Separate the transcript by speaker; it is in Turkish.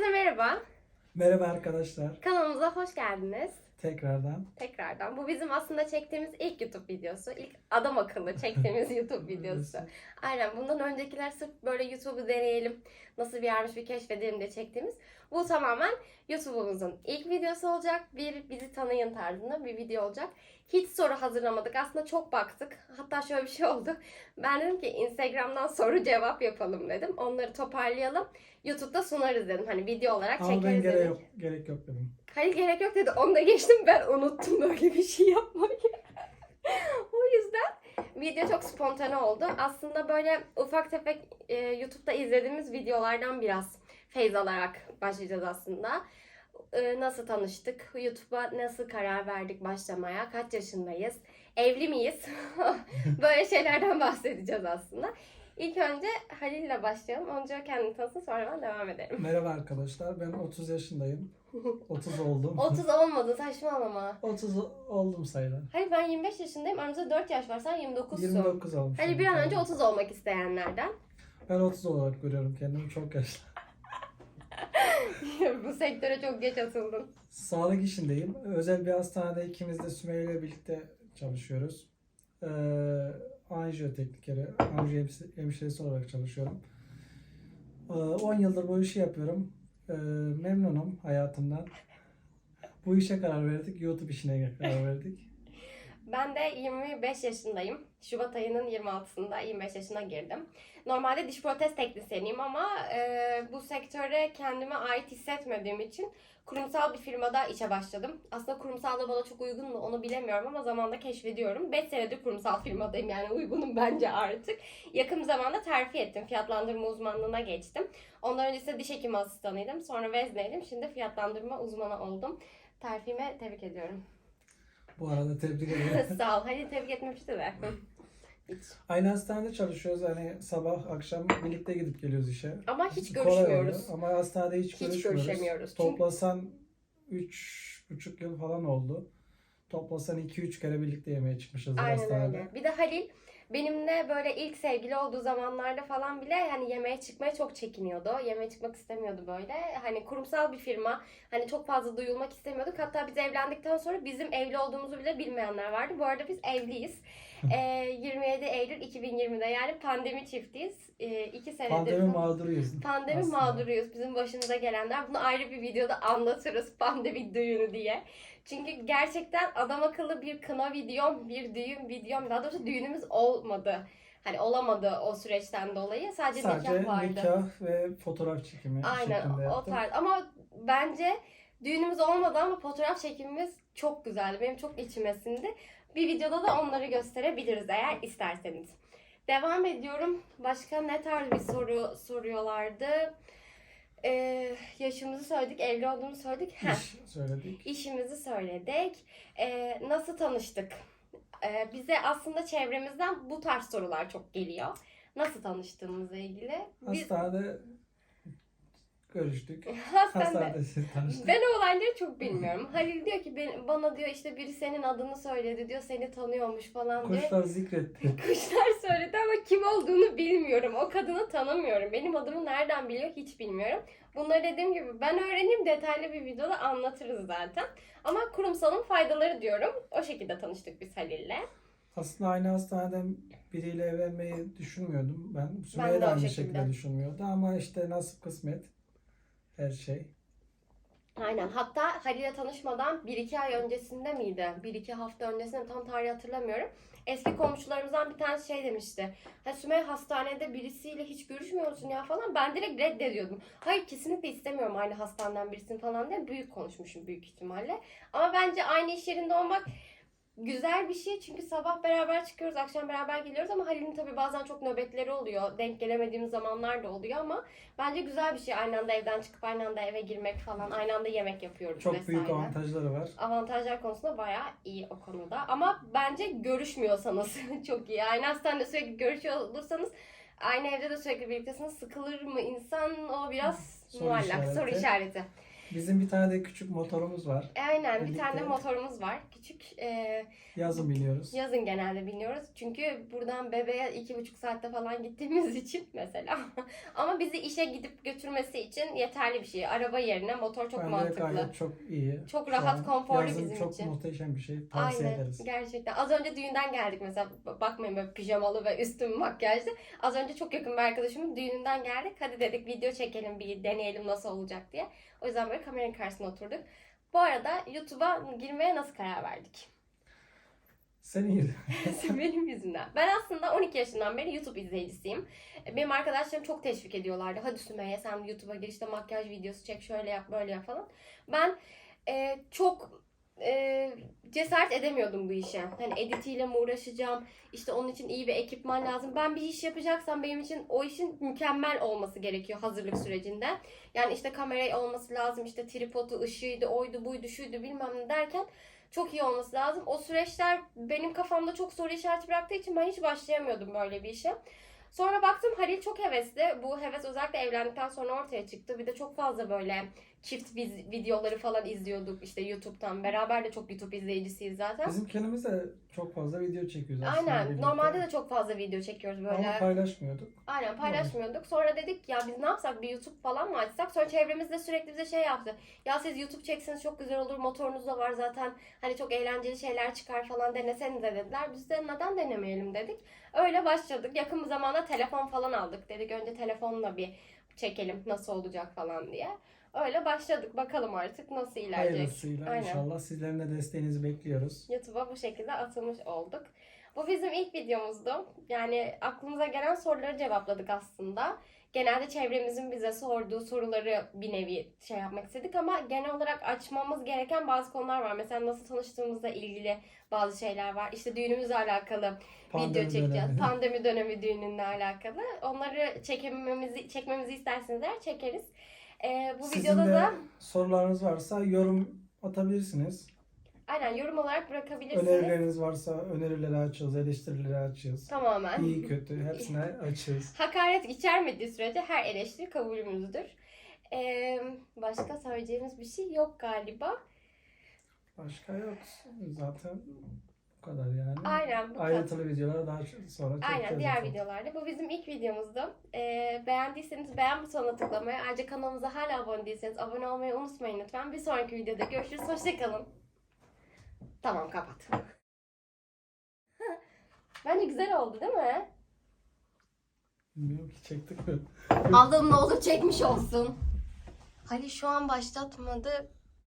Speaker 1: Herkese merhaba.
Speaker 2: Merhaba arkadaşlar.
Speaker 1: Kanalımıza hoş geldiniz.
Speaker 2: Tekrardan.
Speaker 1: Tekrardan. Bu bizim aslında çektiğimiz ilk YouTube videosu. İlk adam akıllı çektiğimiz YouTube videosu. Aynen. Bundan öncekiler sırf böyle YouTube'u deneyelim. Nasıl bir yermiş bir keşfedelim diye çektiğimiz. Bu tamamen YouTube'umuzun ilk videosu olacak. Bir bizi tanıyın tarzında bir video olacak. Hiç soru hazırlamadık. Aslında çok baktık. Hatta şöyle bir şey oldu. Ben dedim ki Instagram'dan soru cevap yapalım dedim. Onları toparlayalım. YouTube'da sunarız dedim. Hani video olarak
Speaker 2: Ama ben
Speaker 1: çekeriz
Speaker 2: gerek
Speaker 1: dedik.
Speaker 2: yok, gerek yok dedim.
Speaker 1: Hayır gerek yok dedi. Onu da geçtim ben unuttum böyle bir şey yapmayı. o yüzden video çok spontane oldu. Aslında böyle ufak tefek e, YouTube'da izlediğimiz videolardan biraz feyz alarak başlayacağız aslında. E, nasıl tanıştık? YouTube'a nasıl karar verdik başlamaya? Kaç yaşındayız? Evli miyiz? böyle şeylerden bahsedeceğiz aslında. İlk önce Halil'le başlayalım. Önce kendini tanısın sonra ben devam ederim.
Speaker 2: Merhaba arkadaşlar. Ben 30 yaşındayım. 30 oldum.
Speaker 1: 30 olmadı saçmalama.
Speaker 2: 30 oldum sayılır.
Speaker 1: Hayır ben 25 yaşındayım. Aramızda 4 yaş var. Sen 29'sun.
Speaker 2: 29 olmuş.
Speaker 1: Hani bir an önce 30 olmak isteyenlerden.
Speaker 2: Ben 30 olarak görüyorum kendimi. Çok yaşlı.
Speaker 1: Bu sektöre çok geç atıldın.
Speaker 2: Sağlık işindeyim. Özel bir hastanede ikimiz de Sümeyye ile birlikte çalışıyoruz. Ee, anjiyo teknikeri, anjiyo hemşire- hemşiresi olarak çalışıyorum. Ee, 10 yıldır bu işi yapıyorum. Ee, memnunum hayatımdan. Bu işe karar verdik. YouTube işine karar verdik.
Speaker 1: Ben de 25 yaşındayım. Şubat ayının 26'sında 25 yaşına girdim. Normalde diş protez teknisyeniyim ama e, bu sektöre kendime ait hissetmediğim için kurumsal bir firmada işe başladım. Aslında kurumsal da bana çok uygun mu onu bilemiyorum ama zamanla keşfediyorum. 5 senedir kurumsal firmadayım yani uygunum bence artık. Yakın zamanda terfi ettim. Fiyatlandırma uzmanlığına geçtim. Ondan öncesinde diş hekimi asistanıydım. Sonra vezneydim. Şimdi fiyatlandırma uzmanı oldum. Terfime tebrik ediyorum.
Speaker 2: Bu arada tebrik ederim.
Speaker 1: Sağ ol. Hadi tebrik etmemişti de. Hiç.
Speaker 2: Aynı hastanede çalışıyoruz. Hani sabah akşam birlikte gidip geliyoruz işe.
Speaker 1: Ama hiç
Speaker 2: Kolay oluyor.
Speaker 1: görüşmüyoruz.
Speaker 2: Ama hastanede hiç,
Speaker 1: Hiç
Speaker 2: görüşmüyoruz.
Speaker 1: görüşemiyoruz. Çünkü-
Speaker 2: Toplasan 3,5 yıl falan oldu. Toplasan 2-3 kere birlikte yemeğe çıkmışız
Speaker 1: Aynen
Speaker 2: hastanede.
Speaker 1: öyle. Bir de Halil benimle böyle ilk sevgili olduğu zamanlarda falan bile hani yemeğe çıkmaya çok çekiniyordu. Yemeğe çıkmak istemiyordu böyle. Hani kurumsal bir firma. Hani çok fazla duyulmak istemiyorduk. Hatta biz evlendikten sonra bizim evli olduğumuzu bile bilmeyenler vardı. Bu arada biz evliyiz. Ee, 27 Eylül 2020'de yani pandemi çiftiyiz. Ee, iki senedir
Speaker 2: Pandemi mağduruyuz.
Speaker 1: Pandemi
Speaker 2: aslında.
Speaker 1: mağduruyuz bizim başımıza gelenler. Bunu ayrı bir videoda anlatırız pandemi düğünü diye. Çünkü gerçekten adam akıllı bir kına videom, bir düğün videom, daha doğrusu düğünümüz olmadı. Hani olamadı o süreçten dolayı. Sadece,
Speaker 2: Sadece
Speaker 1: nikah vardı.
Speaker 2: nikah ve fotoğraf çekimi
Speaker 1: Aynen o
Speaker 2: yaptık.
Speaker 1: tarz. Ama bence düğünümüz olmadı ama fotoğraf çekimimiz çok güzeldi. Benim çok içime sindi. Bir videoda da onları gösterebiliriz eğer isterseniz. Devam ediyorum. Başka ne tarz bir soru soruyorlardı? Ee, yaşımızı söyledik, evli olduğumuzu söyledik. Heh.
Speaker 2: İş söyledik.
Speaker 1: İşimizi söyledik. Ee, nasıl tanıştık? Ee, bize aslında çevremizden bu tarz sorular çok geliyor. Nasıl tanıştığımızla ilgili. Biz
Speaker 2: Hastanede görüştük.
Speaker 1: hastanede
Speaker 2: tanıştık.
Speaker 1: ben o olayları çok bilmiyorum. Halil diyor ki ben, bana diyor işte biri senin adını söyledi diyor seni tanıyormuş falan diye.
Speaker 2: Kuşlar zikretti.
Speaker 1: Kuşlar söyledi ama kim olduğunu bilmiyorum. O kadını tanımıyorum. Benim adımı nereden biliyor hiç bilmiyorum. Bunları dediğim gibi ben öğreneyim detaylı bir videoda anlatırız zaten. Ama kurumsalın faydaları diyorum. O şekilde tanıştık biz Halil'le.
Speaker 2: Aslında aynı hastaneden biriyle evlenmeyi düşünmüyordum ben. Sümeyye
Speaker 1: de
Speaker 2: aynı
Speaker 1: şekilde.
Speaker 2: şekilde düşünmüyordu ama işte nasip kısmet her şey.
Speaker 1: Aynen. Hatta Halil'le tanışmadan 1-2 ay öncesinde miydi? 1-2 hafta öncesinde tam tarih hatırlamıyorum. Eski komşularımızdan bir tanesi şey demişti. Ha Sümeyye hastanede birisiyle hiç görüşmüyor musun ya falan. Ben direkt reddediyordum. Hayır kesinlikle istemiyorum aynı hastaneden birisini falan diye. Büyük konuşmuşum büyük ihtimalle. Ama bence aynı iş yerinde olmak güzel bir şey. Çünkü sabah beraber çıkıyoruz, akşam beraber geliyoruz ama Halil'in tabii bazen çok nöbetleri oluyor. Denk gelemediğimiz zamanlar da oluyor ama bence güzel bir şey. Aynı anda evden çıkıp aynı anda eve girmek falan. Aynı anda yemek yapıyoruz
Speaker 2: Çok
Speaker 1: vesaire.
Speaker 2: büyük avantajları var.
Speaker 1: Avantajlar konusunda bayağı iyi o konuda. Ama bence görüşmüyorsanız çok iyi. Aynı hastanede sürekli görüşüyor olursanız aynı evde de sürekli birliktesiniz. Sıkılır mı insan? O biraz
Speaker 2: Soru
Speaker 1: muallak.
Speaker 2: işareti.
Speaker 1: Soru işareti.
Speaker 2: Bizim bir tane de küçük motorumuz var.
Speaker 1: Aynen bir
Speaker 2: Birlikte.
Speaker 1: tane motorumuz var. Küçük. E,
Speaker 2: Yazın biniyoruz.
Speaker 1: yazın genelde biniyoruz. Çünkü buradan bebeğe iki buçuk saatte falan gittiğimiz için mesela. Ama bizi işe gidip götürmesi için yeterli bir şey. Araba yerine motor çok
Speaker 2: Bence
Speaker 1: mantıklı.
Speaker 2: gayet çok iyi.
Speaker 1: Çok
Speaker 2: Şu
Speaker 1: rahat, konforlu
Speaker 2: yazın
Speaker 1: bizim
Speaker 2: çok
Speaker 1: için.
Speaker 2: muhteşem bir şey. Tavsiye
Speaker 1: Aynen
Speaker 2: ederiz.
Speaker 1: gerçekten. Az önce düğünden geldik mesela bakmayın böyle pijamalı ve üstüm makyajlı. Az önce çok yakın bir arkadaşımın düğününden geldik. Hadi dedik video çekelim bir deneyelim nasıl olacak diye. O yüzden böyle kameranın karşısına oturduk. Bu arada YouTube'a girmeye nasıl karar verdik?
Speaker 2: Senin yüzünden.
Speaker 1: Benim yüzümden. Ben aslında 12 yaşından beri YouTube izleyicisiyim. Benim arkadaşlarım çok teşvik ediyorlardı. Hadi Sümeyye sen YouTube'a gir işte makyaj videosu çek şöyle yap böyle yap falan. Ben e, çok e, cesaret edemiyordum bu işe. Hani editiyle mi uğraşacağım? İşte onun için iyi bir ekipman lazım. Ben bir iş yapacaksam benim için o işin mükemmel olması gerekiyor hazırlık sürecinde. Yani işte kamerayı olması lazım, işte tripodu, ışığıydı, oydu, buydu, şuydu bilmem ne derken çok iyi olması lazım. O süreçler benim kafamda çok soru işareti bıraktığı için ben hiç başlayamıyordum böyle bir işe. Sonra baktım Halil çok hevesli. Bu heves özellikle evlendikten sonra ortaya çıktı. Bir de çok fazla böyle çift biz videoları falan izliyorduk işte YouTube'dan. Beraber de çok YouTube izleyicisiyiz zaten.
Speaker 2: Bizim kendimiz de çok fazla video çekiyoruz aslında.
Speaker 1: Aynen.
Speaker 2: birlikte.
Speaker 1: Normalde de çok fazla video çekiyoruz böyle.
Speaker 2: Ama paylaşmıyorduk.
Speaker 1: Aynen paylaşmıyorduk. Sonra dedik ya biz ne yapsak bir YouTube falan mı açsak? Sonra çevremizde sürekli bize şey yaptı. Ya siz YouTube çekseniz çok güzel olur. Motorunuz da var zaten. Hani çok eğlenceli şeyler çıkar falan denesenize dediler. Biz de neden denemeyelim dedik. Öyle başladık. Yakın bir zamanda telefon falan aldık. Dedik önce telefonla bir çekelim nasıl olacak falan diye. Öyle başladık. Bakalım artık nasıl ilerleyecek.
Speaker 2: Hayırlısıyla
Speaker 1: Aynen.
Speaker 2: inşallah sizlerin de desteğinizi bekliyoruz.
Speaker 1: YouTube'a bu şekilde atılmış olduk. Bu bizim ilk videomuzdu. Yani aklımıza gelen soruları cevapladık aslında. Genelde çevremizin bize sorduğu soruları bir nevi şey yapmak istedik ama genel olarak açmamız gereken bazı konular var. Mesela nasıl tanıştığımızla ilgili bazı şeyler var. İşte düğünümüzle alakalı video
Speaker 2: Pandemi
Speaker 1: çekeceğiz.
Speaker 2: dönemi.
Speaker 1: Pandemi dönemi düğününle alakalı. Onları çekmemizi çekmemizi isterseniz eğer çekeriz. Ee, bu
Speaker 2: Sizin
Speaker 1: videoda
Speaker 2: de
Speaker 1: da
Speaker 2: sorularınız varsa yorum atabilirsiniz.
Speaker 1: aynen yorum olarak bırakabilirsiniz.
Speaker 2: Önerileriniz varsa önerileri açığız, eleştirileri açığız.
Speaker 1: Tamamen.
Speaker 2: İyi kötü hepsine açığız.
Speaker 1: Hakaret içermediği sürece her eleştiri kabulümüzdür. Ee, başka söyleyeceğimiz bir şey yok galiba.
Speaker 2: Başka yok. Zaten bu kadar yani.
Speaker 1: Aynen bu kadar.
Speaker 2: Ayrıntılı videolar daha sonra.
Speaker 1: Aynen diğer
Speaker 2: zaten.
Speaker 1: videolarda. Bu bizim ilk videomuzdu. Ee, beğendiyseniz beğen butonuna tıklamayı, ayrıca kanalımıza hala abone değilseniz abone olmayı unutmayın lütfen. Bir sonraki videoda görüşürüz. Hoşçakalın. Tamam kapat. Bence güzel oldu değil mi?
Speaker 2: Bilmiyorum ki çektik mi?
Speaker 1: Allah'ım ne olur çekmiş olsun. Halil şu an başlatmadı.